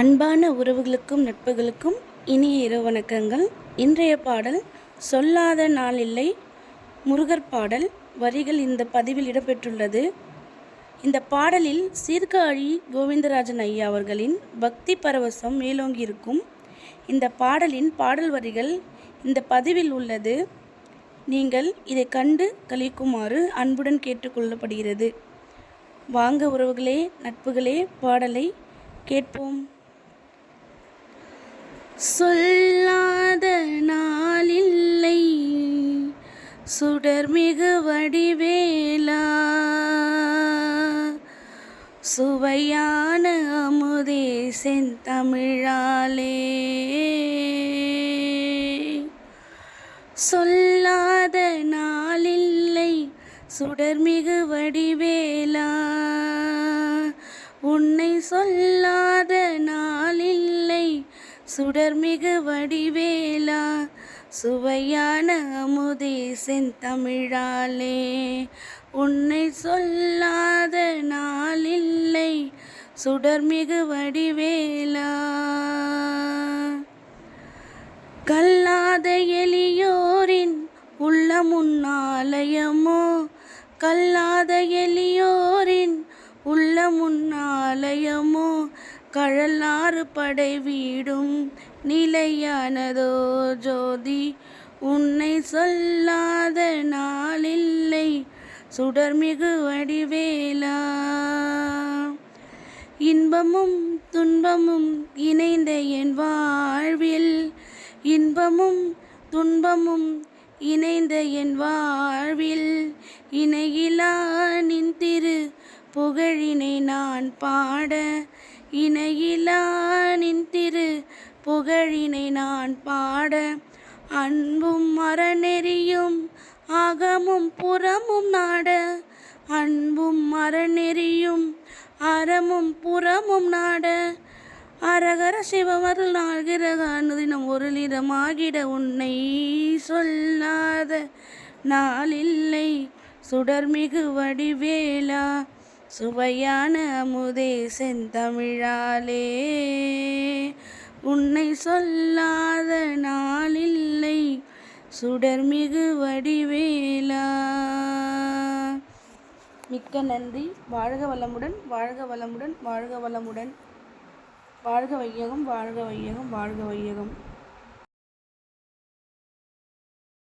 அன்பான உறவுகளுக்கும் நட்புகளுக்கும் இனிய இரவு வணக்கங்கள். இன்றைய பாடல் சொல்லாத நாளில்லை முருகர் பாடல் வரிகள் இந்த பதிவில் இடம்பெற்றுள்ளது. இந்த பாடலில் சீர்காழி கோவிந்தராஜன் ஐயா அவர்களின் பக்தி பரவசம் மேலோங்கியிருக்கும். இந்த பாடலின் பாடல் வரிகள் இந்த பதிவில் உள்ளது. நீங்கள் இதை கண்டு கழிக்குமாறு அன்புடன் கேட்டுக்கொள்ளப்படுகிறது. வாங்க உறவுகளே நட்புகளே பாடலை கேட்போம். சொல்லாத நாளில்லை. சுடர்மிகு வடிவேலா. சுவையான அமுதே செந்தமிழாலே. சொல்லாத நாளில்லை. சுடர்மிகு வடிவேலா. உன்னை சொல்ல சுடர்மிகு வடிவேலா சுவையான அமுதே செந்தமிழாலே. உன்னை சொல்லாத நாளில்லை சுடர்மிகு வடிவேலா. கல்லாத எளியோரின் உள்ள முன்னாலயமோ கல்லாத எளியோரின் உள்ள முன்னாலயமோ கழல்நாறு படை வீடும் நிலையானதோ ஜோதி. உன்னை சொல்லாத நாளில்லை சுடர்மிகு வடிவேலா இன்பமும் துன்பமும் இணைந்த என் வாழ்வில் இன்பமும் துன்பமும் இணைந்த என் வாழ்வில் இணையிலா நின் திரு புகழினை நான் பாட இணையிலானின் திரு புகழினை நான் பாட அன்பும் மரநெறியும் அகமும் புறமும் நாட அன்பும் மரநெறியும் அறமும் புறமும் நாட அரகர சிவமருள் நாகிரக அனுதினம் ஒரு நிறமாகிட உன்னை சொல்லாத நாளில்லை சுடர்மிகு வடிவேலா சுவையான அமுதே செந்தமிழாலே. உன்னை சொல்லாத நாளில்லை சுடர்மிகு வடிவேலா. மிக்க நன்றி. வாழ்க வளமுடன் வாழ்க வளமுடன் வாழ்க வளமுடன். வாழ்க வையகம் வாழ்க வையகம் வாழ்க வையகம்.